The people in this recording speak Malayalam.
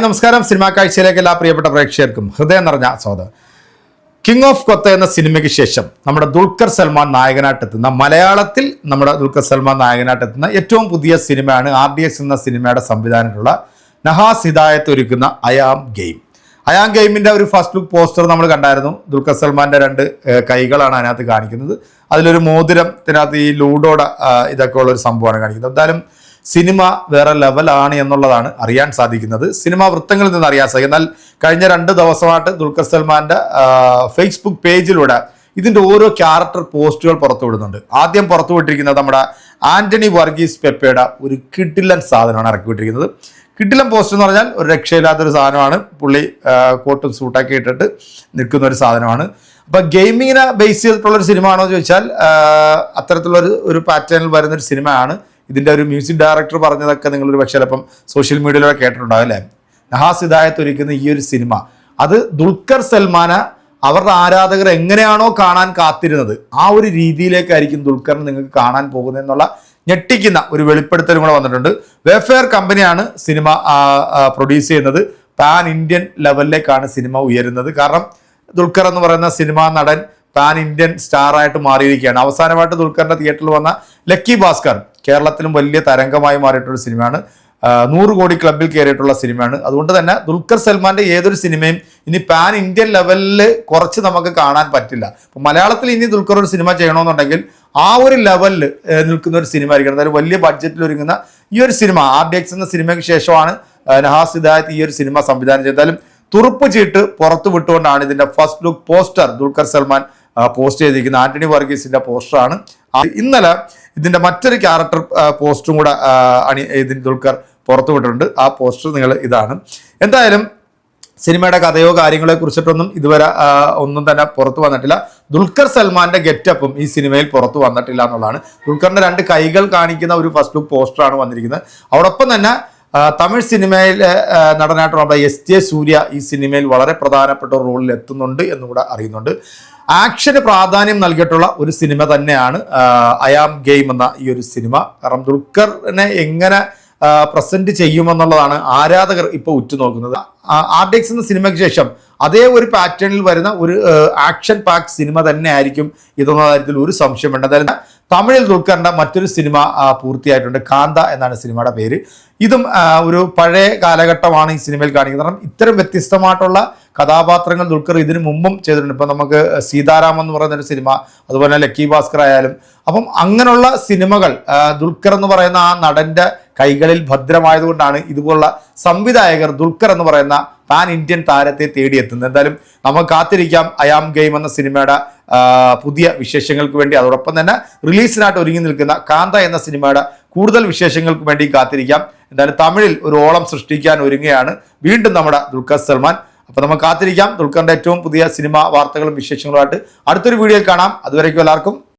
ഹായ് നമസ്കാരം. സിനിമാ കാഴ്ചയിലേക്ക് എല്ലാ പ്രിയപ്പെട്ട പ്രേക്ഷകർക്കും ഹൃദയം നിറഞ്ഞ സ്വാഗതം കിങ് ഓഫ് കൊത്ത എന്ന സിനിമയ്ക്ക് ശേഷം നമ്മുടെ ദുൽഖർ സൽമാൻ നായകനായിട്ടെത്തുന്ന മലയാളത്തിൽ നമ്മുടെ ദുൽഖർ സൽമാൻ നായകനായിട്ടെത്തുന്ന ഏറ്റവും പുതിയ സിനിമയാണ് ആർ ഡി എസ് എന്ന സിനിമയുടെ സംവിധാനത്തിലുള്ള നഹാസ് ഹിദായത്ത് ഒരുക്കുന്ന അയാം ഗെയിം അയാം ഗെയിമിന്റെ ഒരു ഫസ്റ്റ് ലുക്ക് പോസ്റ്റർ നമ്മൾ കണ്ടായിരുന്നു. ദുൽഖർ സൽമാന്റെ രണ്ട് കൈകളാണ് അതിനകത്ത് കാണിക്കുന്നത്. അതിലൊരു മോതിരത്തിനകത്ത് ഈ ലൂഡോടെ ഇതൊക്കെ ഉള്ളൊരു സംഭവമാണ് കാണിക്കുന്നത്. എന്തായാലും സിനിമ വേറെ ലെവലാണ് എന്നുള്ളതാണ് അറിയാൻ സാധിക്കുന്നത്. സിനിമാ വൃത്തങ്ങളിൽ നിന്ന് അറിയാൻ സാധിക്കും. എന്നാൽ കഴിഞ്ഞ രണ്ട് ദിവസമായിട്ട് ദുൽഖർ സൽമാന്റെ ഫേസ്ബുക്ക് പേജിലൂടെ ഇതിന്റെ ഓരോ ക്യാരക്ടർ പോസ്റ്റുകൾ പുറത്തുവിടുന്നുണ്ട്. ആദ്യം പുറത്തുവിട്ടിരിക്കുന്നത് നമ്മുടെ ആന്റണി വർഗീസ് പെപ്പയുടെ ഒരു കിഡിലൻ സാധനമാണ് ഇറക്കിവിട്ടിരിക്കുന്നത്. കിഡിലൻ പോസ്റ്റ് എന്ന് പറഞ്ഞാൽ ഒരു രക്ഷയില്ലാത്തൊരു സാധനമാണ്. പുള്ളി കോട്ടും സൂട്ടാക്കി ഇട്ടിട്ട് നിൽക്കുന്ന ഒരു സാധനമാണ്. അപ്പൊ ഗെയിമിങ്ങിനെ ബേസ് ചെയ്തിട്ടുള്ള ഒരു സിനിമ ആണോ എന്ന് ചോദിച്ചാൽ അത്തരത്തിലുള്ള ഒരു ഒരു പാറ്റേണിൽ വരുന്ന ഒരു സിനിമയാണ് ഇതിന്റെ ഒരു മ്യൂസിക് ഡയറക്ടർ പറഞ്ഞതൊക്കെ നിങ്ങളൊരു പക്ഷേ ചിലപ്പം സോഷ്യൽ മീഡിയയിലൂടെ കേട്ടിട്ടുണ്ടാവും അല്ലേ? നഹാസ് ഹിദായത്ത് ഒരുക്കുന്ന ഈ ഒരു സിനിമ അത് ദുൽഖർ സൽമാന അവരുടെ ആരാധകർ എങ്ങനെയാണോ കാണാൻ കാത്തിരുന്നത് ആ ഒരു രീതിയിലേക്കായിരിക്കും ദുൽഖറിന് നിങ്ങൾക്ക് കാണാൻ പോകുന്നത് എന്നുള്ള ഞെട്ടിക്കുന്ന ഒരു വെളിപ്പെടുത്തലും കൂടെ വന്നിട്ടുണ്ട്. വെഫെയർ കമ്പനിയാണ് സിനിമ പ്രൊഡ്യൂസ് ചെയ്യുന്നത്. പാൻ ഇന്ത്യൻ ലെവലിലേക്കാണ് സിനിമ ഉയരുന്നത്. കാരണം ദുൽഖർ എന്ന് പറയുന്ന സിനിമാ നടൻ പാൻ ഇന്ത്യൻ സ്റ്റാറായിട്ട് മാറിയിരിക്കുകയാണ്. അവസാനമായിട്ട് ദുൽഖറിന്റെ തിയേറ്ററിൽ വന്ന ലക്കി ഭാസ്കർ കേരളത്തിലും വലിയ തരംഗമായി മാറിയിട്ടുള്ള സിനിമയാണ്. നൂറ് കോടി ക്ലബിൽ കയറിയിട്ടുള്ള സിനിമയാണ്. അതുകൊണ്ട് തന്നെ ദുൽഖർ സൽമാന്റെ ഏതൊരു സിനിമയും ഇനി പാൻ ഇന്ത്യൻ ലെവലിൽ കുറച്ച് നമുക്ക് കാണാൻ പറ്റില്ല. മലയാളത്തിൽ ഇനി ദുൽഖർ ഒരു സിനിമ ചെയ്യണമെന്നുണ്ടെങ്കിൽ ആ ഒരു ലെവലിൽ നിൽക്കുന്ന ഒരു സിനിമ ആയിരിക്കണം. അതായത് വലിയ ബഡ്ജറ്റിൽ ഒരുങ്ങുന്ന ഈ ഒരു സിനിമ ആർ ഡി എക്സ് എന്ന സിനിമയ്ക്ക് ശേഷമാണ് നഹാസ് ഹിദായത്ത് ഈ ഒരു സിനിമ സംവിധാനം ചെയ്താലും തുറുപ്പ് ചീട്ട് പുറത്തു വിട്ടുകൊണ്ടാണ് ഇതിന്റെ first look poster Dulquer Salmaan post ചെയ്തിരിക്കുന്ന ആന്റണി വർഗീസിന്റെ പോസ്റ്ററാണ്. ഇന്നലെ ഇതിന്റെ മറ്റൊരു ക്യാരക്ടർ പോസ്റ്റും കൂടെ അണി ഇതിന് ദുൽഖർ പുറത്തുവിട്ടിട്ടുണ്ട് ആ പോസ്റ്റർ നിങ്ങൾ ഇതാണ്. എന്തായാലും സിനിമയുടെ കഥയോ കാര്യങ്ങളെ കുറിച്ചിട്ടൊന്നും ഇതുവരെ ഒന്നും തന്നെ പുറത്തു വന്നിട്ടില്ല. ദുൽഖർ സൽമാന്റെ ഗെറ്റപ്പും ഈ സിനിമയിൽ പുറത്തു വന്നിട്ടില്ല എന്നുള്ളതാണ്. ദുൽഖറിന്റെ രണ്ട് കൈകൾ കാണിക്കുന്ന ഒരു ഫസ്റ്റ് ലുക്ക് പോസ്റ്ററാണ് വന്നിരിക്കുന്നത്. അതോടൊപ്പം തന്നെ തമിഴ് സിനിമയിൽ നടനായിട്ടുള്ള എസ് ജെ സൂര്യ ഈ സിനിമയിൽ വളരെ പ്രധാനപ്പെട്ട റോളിൽ എത്തുന്നുണ്ട് എന്നുകൂടെ അറിയുന്നുണ്ട്. ആക്ഷന് പ്രാധാന്യം നൽകിയിട്ടുള്ള ഒരു സിനിമ തന്നെയാണ് ഐ ആം ഗെയിം എന്ന ഈ ഒരു സിനിമ. കാരണം ദുൽഖറിനെ എങ്ങനെ പ്രസന്റ് ചെയ്യുമെന്നുള്ളതാണ് ആരാധകർ ഇപ്പോൾ ഉറ്റുനോക്കുന്നത്. ആർ ഡി എക്സ് എന്ന സിനിമയ്ക്ക് ശേഷം അതേ ഒരു പാറ്റേണിൽ വരുന്ന ഒരു ആക്ഷൻ പാക്ക് സിനിമ തന്നെ ആയിരിക്കും ഇതെന്ന കാര്യത്തിൽ ഒരു സംശയം വേണ്ട തമിഴിൽ ദുൽഖറിന്റെ മറ്റൊരു സിനിമ പൂർത്തിയായിട്ടുണ്ട്. കാന്ത എന്നാണ് സിനിമയുടെ പേര്. ഇതും ഒരു പഴയ കാലഘട്ടമാണ് ഈ സിനിമയിൽ കാണിക്കുന്നത്. കാരണം ഇത്തരം വ്യത്യസ്തമായിട്ടുള്ള കഥാപാത്രങ്ങൾ ദുൽഖർ ഇതിനു മുമ്പും ചെയ്തിട്ടുണ്ട്. ഇപ്പം നമുക്ക് സീതാരാം എന്ന് പറയുന്ന ഒരു സിനിമ അതുപോലെ ലക്കി ഭാസ്കർ ആയാലും. അപ്പം അങ്ങനെയുള്ള സിനിമകൾ ദുൽഖർ എന്ന് പറയുന്ന ആ നടന്റെ കൈകളിൽ ഭദ്രമായതുകൊണ്ടാണ് ഇതുപോലുള്ള സംവിധായകർ ദുൽഖർ എന്ന് പറയുന്ന പാൻ ഇന്ത്യൻ താരത്തെ തേടിയെത്തുന്നത്. എന്തായാലും നമുക്ക് കാത്തിരിക്കാം. അയാം ഗെയിം എന്ന സിനിമയുടെ പുതിയ വിശേഷങ്ങൾക്ക് വേണ്ടി അതോടൊപ്പം തന്നെ റിലീസിനായിട്ട് ഒരുങ്ങി നിൽക്കുന്ന കാന്ത എന്ന സിനിമയുടെ കൂടുതൽ വിശേഷങ്ങൾക്ക് വേണ്ടി കാത്തിരിക്കാം. എന്തായാലും തമിഴിൽ ഒരു ഓളം സൃഷ്ടിക്കാൻ ഒരുങ്ങുകയാണ് വീണ്ടും നമ്മുടെ ദുൽഖർ സൽമാൻ. അപ്പൊ നമുക്ക് കാത്തിരിക്കാം. ദുൽഖറിന്റെ ഏറ്റവും പുതിയ സിനിമ വാർത്തകളും വിശേഷങ്ങളുമായിട്ട് അടുത്തൊരു വീഡിയോയിൽ കാണാം. അതുവരേക്കും എല്ലാവർക്കും